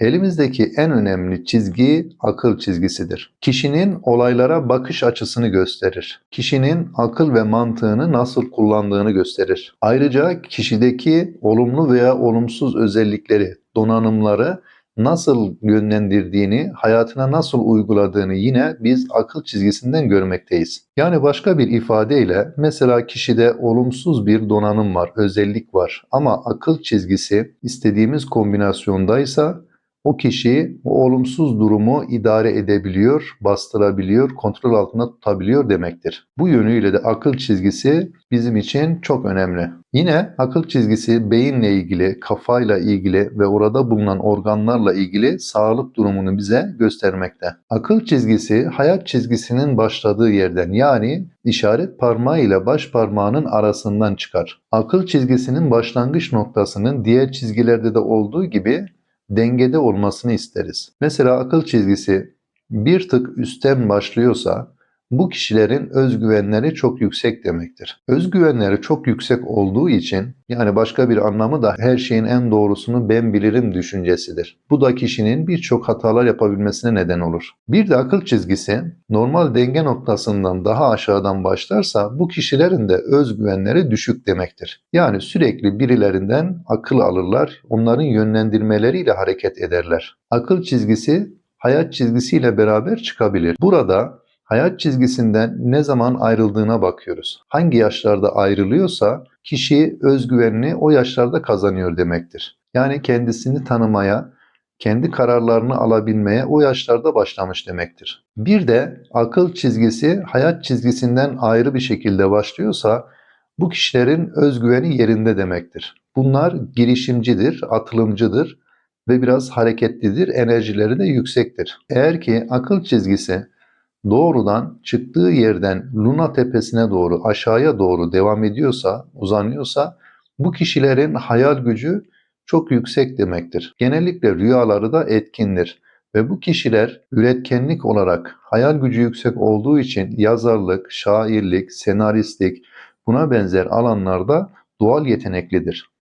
Elimizdeki en önemli çizgi akıl çizgisidir. Kişinin olaylara bakış açısını gösterir. Kişinin akıl ve mantığını nasıl kullandığını gösterir. Ayrıca kişideki olumlu veya olumsuz özellikleri, donanımları nasıl yönlendirdiğini, hayatına nasıl uyguladığını yine biz akıl çizgisinden görmekteyiz. Yani başka bir ifadeyle mesela kişide olumsuz bir donanım var, özellik var ama akıl çizgisi istediğimiz kombinasyondaysa o kişi o olumsuz durumu idare edebiliyor, bastırabiliyor, kontrol altında tutabiliyor demektir. Bu yönüyle de akıl çizgisi bizim için çok önemli. Yine akıl çizgisi beyinle ilgili, kafayla ilgili ve orada bulunan organlarla ilgili sağlık durumunu bize göstermekte. Akıl çizgisi hayat çizgisinin başladığı yerden yani işaret parmağı ile baş parmağının arasından çıkar. Akıl çizgisinin başlangıç noktasının diğer çizgilerde de olduğu gibi dengede olmasını isteriz. Mesela akıl çizgisi bir tık üstten başlıyorsa bu kişilerin özgüvenleri çok yüksek demektir. Özgüvenleri çok yüksek olduğu için yani başka bir anlamı da her şeyin en doğrusunu ben bilirim düşüncesidir. Bu da kişinin birçok hatalar yapabilmesine neden olur. Bir de akıl çizgisi normal denge noktasından daha aşağıdan başlarsa bu kişilerin de özgüvenleri düşük demektir. Yani sürekli birilerinden akıl alırlar, onların yönlendirmeleriyle hareket ederler. Akıl çizgisi hayat çizgisiyle beraber çıkabilir. Burada hayat çizgisinden ne zaman ayrıldığına bakıyoruz. Hangi yaşlarda ayrılıyorsa kişi özgüvenini o yaşlarda kazanıyor demektir. Yani kendisini tanımaya, kendi kararlarını alabilmeye o yaşlarda başlamış demektir. Bir de akıl çizgisi hayat çizgisinden ayrı bir şekilde başlıyorsa bu kişilerin özgüveni yerinde demektir. Bunlar girişimcidir, atılımcıdır ve biraz hareketlidir, enerjileri de yüksektir. Eğer ki akıl çizgisi doğrudan çıktığı yerden Luna tepesine doğru aşağıya doğru devam ediyorsa, uzanıyorsa bu kişilerin hayal gücü çok yüksek demektir. Genellikle rüyaları da etkindir ve bu kişiler üretkenlik olarak hayal gücü yüksek olduğu için yazarlık, şairlik, senaristlik buna benzer alanlarda doğal yeteneklidir.